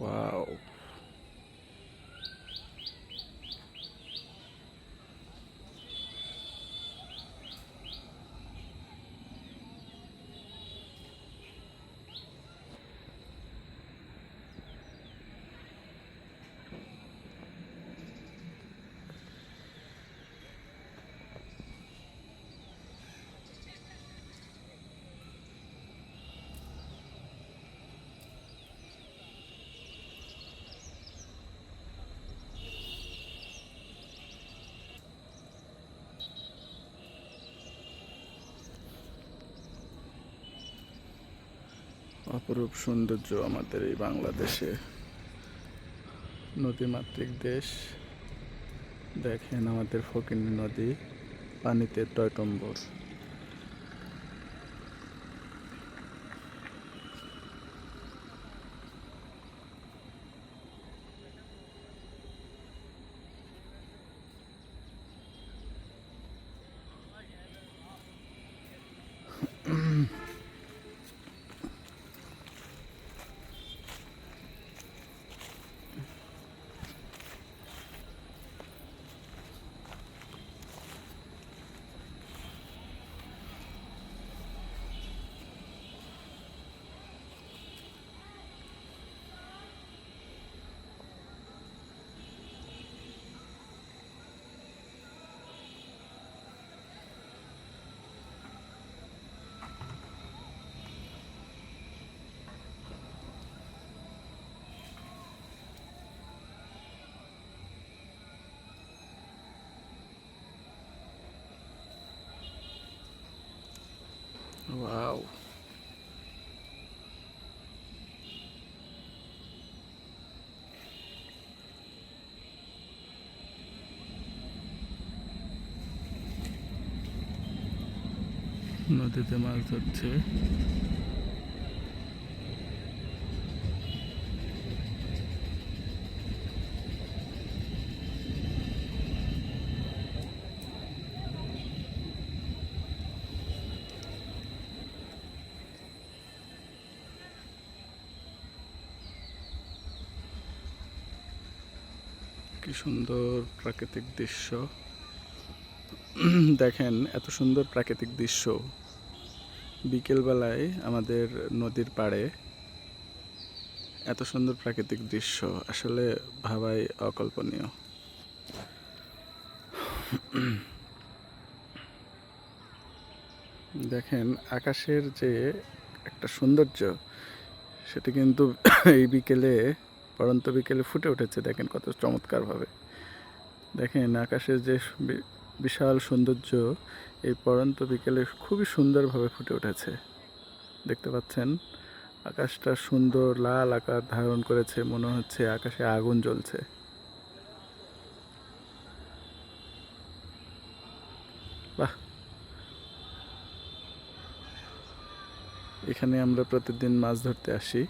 Wow অপরূপ সৌন্দর্য আমাদের এই বাংলাদেশে। নদীমাতৃক দেশ। দেখেন আমাদের ফকিনী নদী পানিতে টয়টম্বর ওয়াও নদীতে মাছ ধরছে। কি সুন্দর প্রাকৃতিক দৃশ্য। দেখেন, এত সুন্দর প্রাকৃতিক দৃশ্য। বিকেলবেলায় আমাদের নদীর পাড়ে এত সুন্দর প্রাকৃতিক দৃশ্য। আসলে ভাবাই অকল্পনীয়। দেখেন, আকাশের যে একটা সৌন্দর্য, সেটা কিন্তু এই বিকেলে পরন্ত বিকেলে ফুটে উঠেছে, দেখেন কত চমৎকারভাবে। দেখেন আকাশের যে বিশাল সৌন্দর্য, এই পরন্ত বিকেলে খুবই সুন্দরভাবে ফুটে উঠেছে। দেখতে পাচ্ছেন? আকাশটা সুন্দর, লাল আকার ধারণ করেছে, মনে হচ্ছে আকাশে আগুন জ্বলছে। বাহ! এখানে আমরা প্রতিদিন মাছ ধরতে আসি।